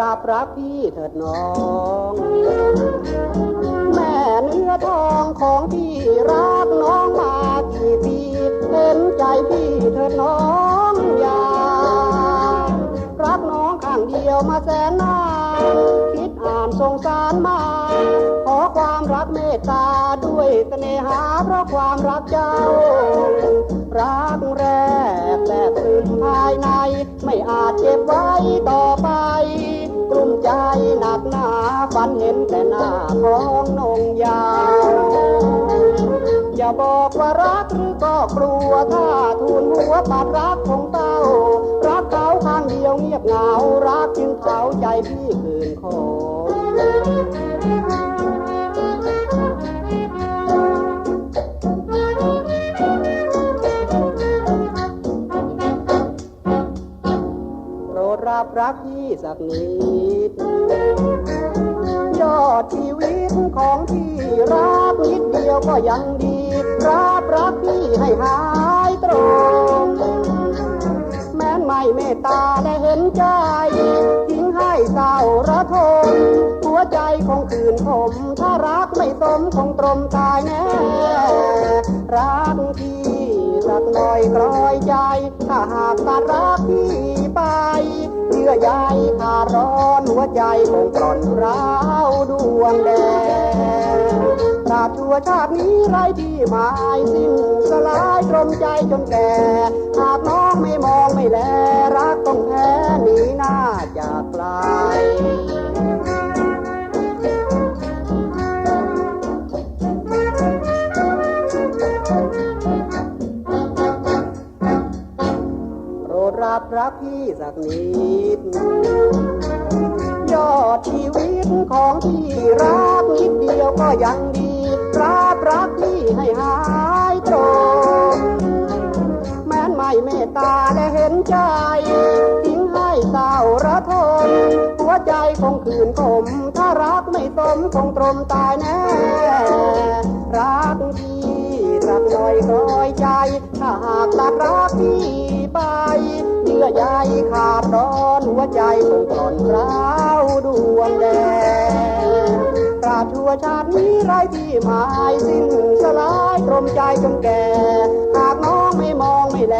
ราบรักพี่เถิดน้อง แม่เนื้อทองของพี่รักน้องมากี่ปีเห็นใจพี่เถิดน้องอย่ารักน้องข้างเดียวมาแสนนานคิดอ่านสงสารมา ขอความรักเมตตาด้วยเสน่หาเพราะความรักเจ้า รักแรกแลกซึมภายใน ไม่อาจเก็บไว้ต่อไป ใจหนักหนาฝันเห็นแต่หน้าของนงยาวอย่าบอกว่ารักหรือก็กลัวถ้าทูลหัวปาดรักของเต้า รักเขาข้างเดียวเงียบเหงารักจึงเขาใจพี่คืนคอ รับรักพี่สักนิด ยอดชีวิตของพี่รักนิดเดียวก็ยังดี รับรักพี่ให้หายตรง แม้นไม่เมตตาและเห็นใจ ทิ้งให้เศร้าระทมหัวใจคงคืนผม ถ้ารักไม่สมคงตรมตายแน่ รักพี่สักหน่อย ยายขาร้อนหัวใจคงกร่อนร้าวดวงแดงตราบชั่วชาตินี้ไรที่หมายสิ้นสลายตรมใจจนแก่หากน้องไม่มองไม่แลรักต้องแพ้หนีหน้าจากไกลาย รดรับรักพี่สักนิด ยอดชีวิตของพี่รักนิดเดียวก็ยังดีรับรักพี่ให้หายตรงแม้นไม่เมตตาและเห็นใจ ทิ้งให้เศร้าระทมหัวใจคงคืนคมถ้ารักไม่สมคงตรมตายแน่ รักพี่สักหน่อยคอยใจ ถ้าหากตัดรักพี่ไป ใยขาดร้อนหัวใจคงกล่อนร้าวดวงแดงตราบชั่วชาตินี้ไรที่หมายสิ้นสลายตรมใจจนแก่ หากน้องไม่มองไม่แล